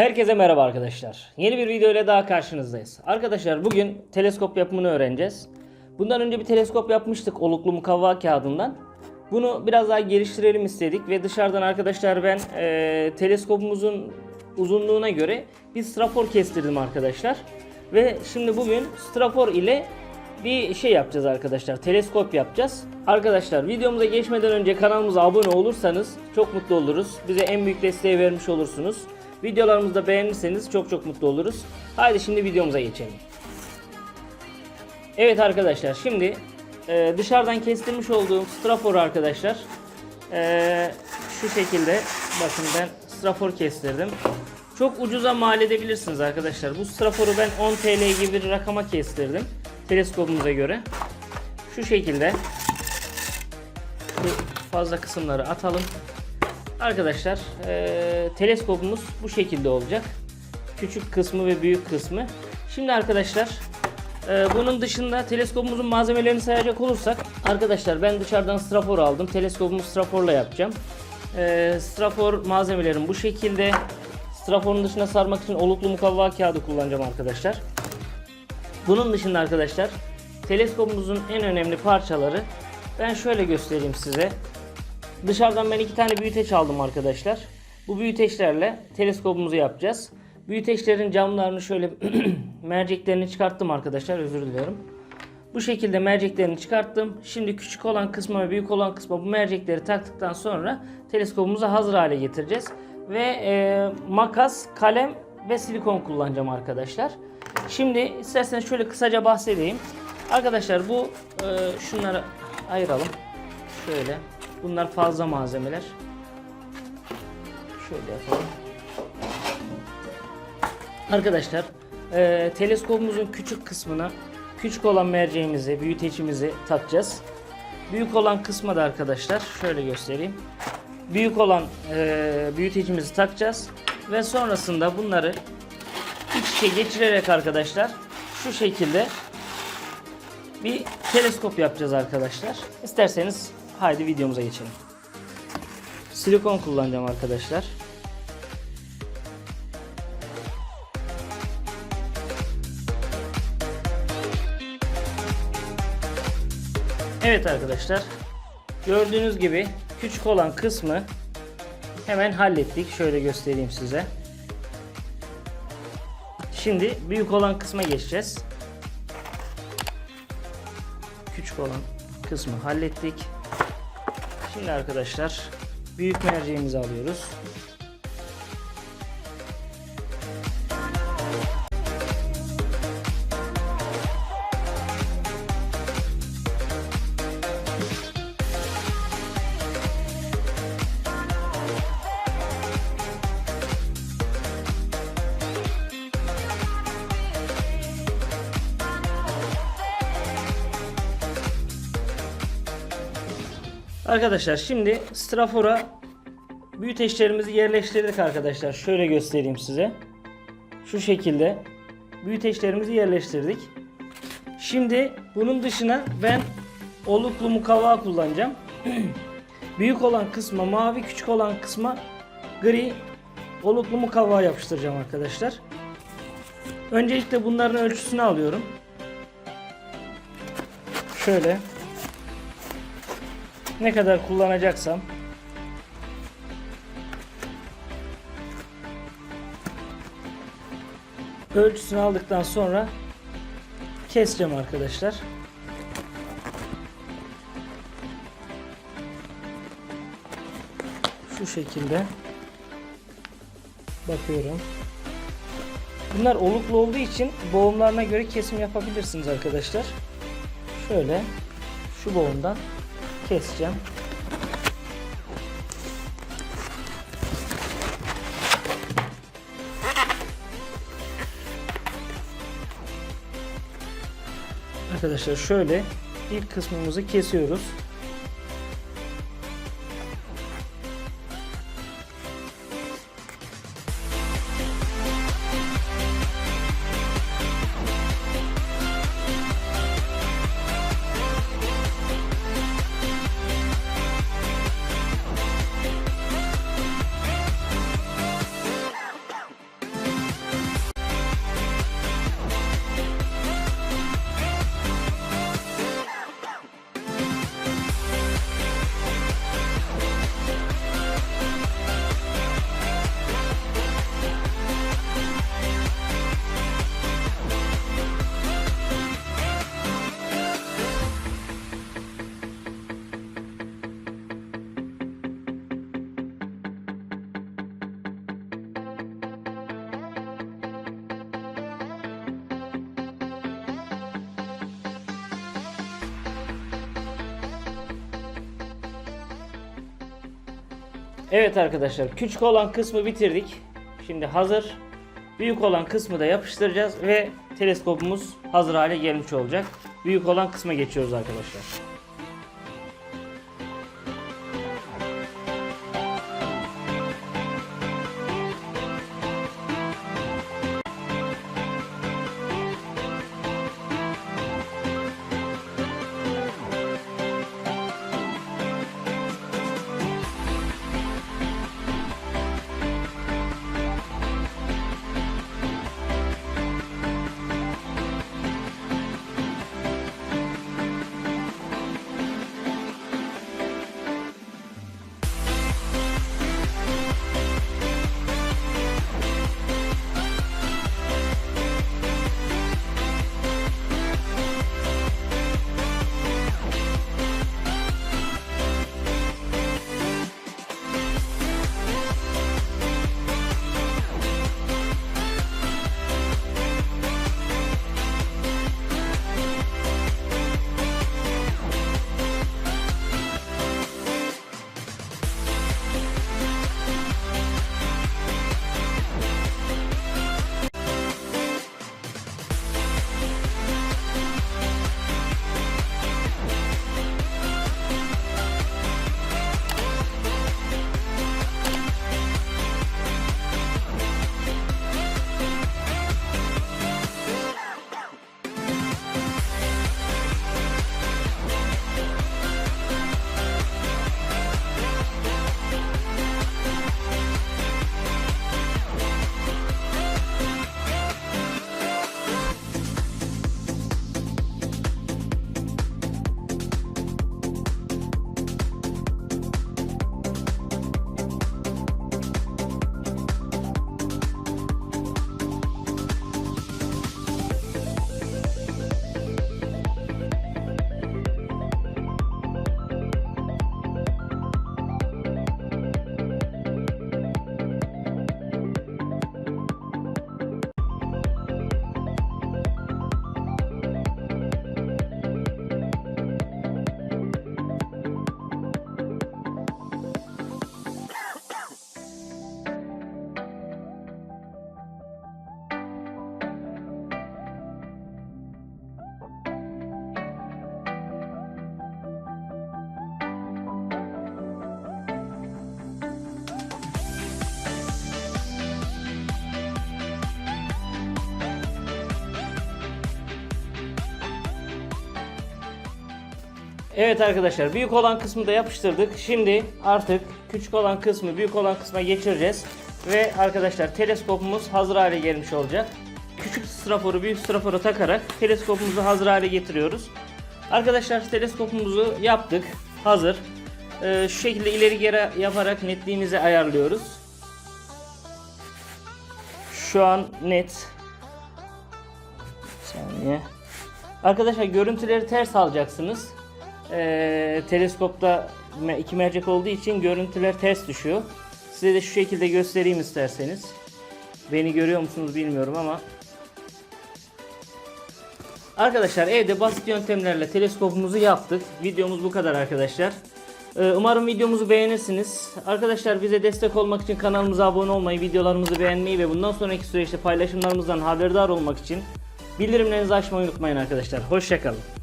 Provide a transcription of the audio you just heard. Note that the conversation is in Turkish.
Herkese merhaba arkadaşlar. Yeni bir video ile daha karşınızdayız. Arkadaşlar bugün teleskop yapımını öğreneceğiz. Bundan önce bir teleskop yapmıştık oluklu mukavva kağıdından. Bunu biraz daha geliştirelim istedik ve dışarıdan arkadaşlar ben eee, teleskopumuzun uzunluğuna göre bir strafor kestirdim arkadaşlar. Ve şimdi bugün strafor ile bir şey yapacağız arkadaşlar. Teleskop yapacağız. Arkadaşlar videomuza geçmeden önce kanalımıza abone olursanız çok mutlu oluruz. Bize en büyük desteği vermiş olursunuz. Videolarımızı da beğenirseniz çok çok mutlu oluruz. Haydi şimdi videomuza geçelim. Evet arkadaşlar şimdi e, dışarıdan kestirmiş olduğum strafor arkadaşlar e, şu şekilde bakın ben strafor kestirdim. Çok ucuza mal edebilirsiniz arkadaşlar. Bu straforu ben 10 TL gibi bir rakama kestirdim. Teleskopumuza göre. Şu şekilde şu fazla kısımları atalım. Arkadaşlar eee, teleskopumuz bu şekilde olacak. Küçük kısmı ve büyük kısmı. Şimdi arkadaşlar eee, bunun dışında teleskopumuzun malzemelerini sayacak olursak arkadaşlar ben dışarıdan strafor aldım. Teleskopumu straforla yapacağım. Eee strafor malzemelerim bu şekilde. Straforun dışına sarmak için oluklu mukavva kağıdı kullanacağım arkadaşlar. Bunun dışında arkadaşlar teleskopumuzun en önemli parçaları ben şöyle göstereyim size. Dışarıdan ben iki tane büyüteç aldım arkadaşlar. Bu büyüteçlerle teleskopumuzu yapacağız. Büyüteçlerin camlarını şöyle merceklerini çıkarttım arkadaşlar özür diliyorum. Bu şekilde merceklerini çıkarttım. Şimdi küçük olan kısma ve büyük olan kısma bu mercekleri taktıktan sonra teleskopumuzu hazır hale getireceğiz. Ve e, makas, kalem ve silikon kullanacağım arkadaşlar. Şimdi isterseniz şöyle kısaca bahsedeyim. Arkadaşlar bu e, şunları ayıralım. Şöyle. Bunlar fazla malzemeler. Şöyle yapalım. Arkadaşlar e, teleskopumuzun küçük kısmına küçük olan merceğimizi, büyütecimizi takacağız. Büyük olan kısma da arkadaşlar şöyle göstereyim. Büyük olan e, büyütecimizi takacağız ve sonrasında bunları iç içe geçirerek arkadaşlar şu şekilde bir teleskop yapacağız arkadaşlar. İsterseniz haydi videomuza geçelim. Silikon kullanacağım arkadaşlar. Evet arkadaşlar. Gördüğünüz gibi küçük olan kısmı hemen hallettik. Şöyle göstereyim size. Şimdi büyük olan kısma geçeceğiz. Küçük olan kısmı hallettik. Şimdi arkadaşlar büyük merceğimizi alıyoruz. Arkadaşlar şimdi strafora büyüteçlerimizi yerleştirdik arkadaşlar. Şöyle göstereyim size. Şu şekilde büyüteçlerimizi yerleştirdik. Şimdi bunun dışına ben oluklu mukavva kullanacağım. Büyük olan kısma mavi, küçük olan kısma gri oluklu mukavva yapıştıracağım arkadaşlar. Öncelikle bunların ölçüsünü alıyorum. Şöyle ne kadar kullanacaksam ölçüsünü aldıktan sonra keseceğim arkadaşlar. Şu şekilde bakıyorum. Bunlar oluklu olduğu için boğumlarına göre kesim yapabilirsiniz arkadaşlar. Şöyle şu boğumdan keseceğim. Arkadaşlar şöyle ilk kısmımızı kesiyoruz. Evet arkadaşlar küçük olan kısmı bitirdik. Şimdi hazır. Büyük olan kısmı da yapıştıracağız ve teleskopumuz hazır hale gelmiş olacak. Büyük olan kısma geçiyoruz arkadaşlar. Evet arkadaşlar büyük olan kısmı da yapıştırdık. Şimdi artık küçük olan kısmı büyük olan kısma geçireceğiz. Ve arkadaşlar teleskopumuz hazır hale gelmiş olacak. Küçük straforu büyük strafora takarak teleskopumuzu hazır hale getiriyoruz. Arkadaşlar teleskopumuzu yaptık. Hazır. Ee, şu şekilde ileri geri yaparak netliğimizi ayarlıyoruz. Şu an net. Bir saniye. Arkadaşlar görüntüleri ters alacaksınız. Ee, teleskopta me- iki mercek olduğu için görüntüler ters düşüyor. Size de şu şekilde göstereyim isterseniz. Beni görüyor musunuz bilmiyorum ama. Arkadaşlar evde basit yöntemlerle teleskopumuzu yaptık. Videomuz bu kadar arkadaşlar. Umarım videomuzu beğenirsiniz. Arkadaşlar bize destek olmak için kanalımıza abone olmayı, videolarımızı beğenmeyi ve bundan sonraki süreçte paylaşımlarımızdan haberdar olmak için bildirimlerinizi açmayı unutmayın arkadaşlar. Hoşçakalın.